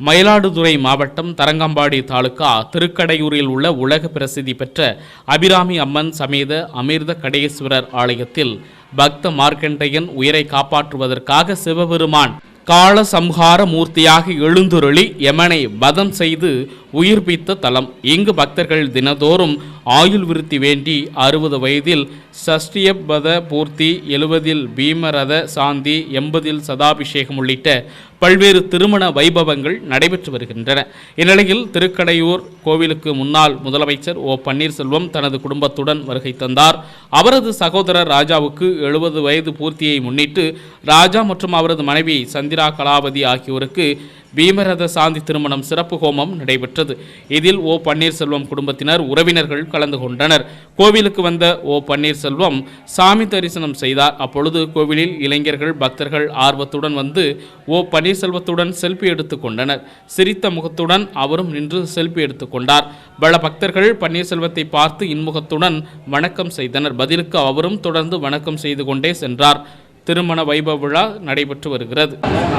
மயிலாடுதுறை மாவட்டம் தரங்கம்பாடி தாலுகா திருக்கடையூரில் உள்ள உலக பிரசித்தி பெற்ற அபிராமி அம்மன் சமேத அமிர்த கடேஸ்வரர் ஆலயத்தில் பக்த மார்க்கண்டையன் உயிரை காப்பாற்றுவதற்காக சிவபெருமான் கால சம்ஹார மூர்த்தியாக எழுந்துருளி யமனை வதம் செய்து உயிர்ப்பித்த தலம். இங்கு பக்தர்கள் தினதோறும் ஆயுள் விருத்தி வேண்டி அறுபது வயதில் சஷ்டியபத பூர்த்தி எழுபதில் பீமரத சாந்தி எண்பதில் சதாபிஷேகம் உள்ளிட்ட பல்வேறு திருமண வைபவங்கள் நடைபெற்று வருகின்றன. இந்நிலையில் திருக்கடையூர் கோவிலுக்கு முன்னாள் முதலமைச்சர் ஓ பன்னீர்செல்வம் தனது குடும்பத்துடன் வருகை தந்தார். அவரது சகோதரர் ராஜாவுக்கு எழுபது வயது பூர்த்தியை முன்னிட்டு ராஜா மற்றும் அவரது மனைவி சந்திரா கலாபதி ஆகியோருக்கு பீமரத சாந்தி திருமணம் சிறப்பு ஹோமம் நடைபெற்றது. இதில் ஓ பன்னீர்செல்வம் குடும்பத்தினர் உறவினர்கள் கலந்து கொண்டனர். கோவிலுக்கு வந்த ஓ பன்னீர்செல்வம் சாமி தரிசனம் செய்தார். அப்பொழுது கோவிலில் இளைஞர்கள் பக்தர்கள் ஆர்வத்துடன் வந்து ஓ பன்னீர்செல்வத்துடன் செல்ஃபி எடுத்துக் கொண்டனர். சிரித்த முகத்துடன் அவரும் நின்று செல்ஃபி எடுத்துக் கொண்டார். பல பக்தர்கள் பன்னீர்செல்வத்தை பார்த்து இன்முகத்துடன் வணக்கம் செய்தனர். பதிலுக்கு அவரும் தொடர்ந்து வணக்கம் செய்து கொண்டே சென்றார். திருமண வைபவ விழா நடைபெற்று வருகிறது.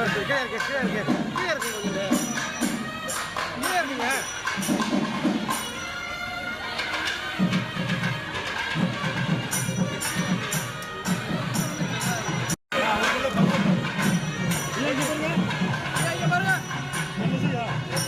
கீழே இருக்கு கீழே இருக்கு கீழே இருக்கு கீழே இருக்குங்க. Yeah.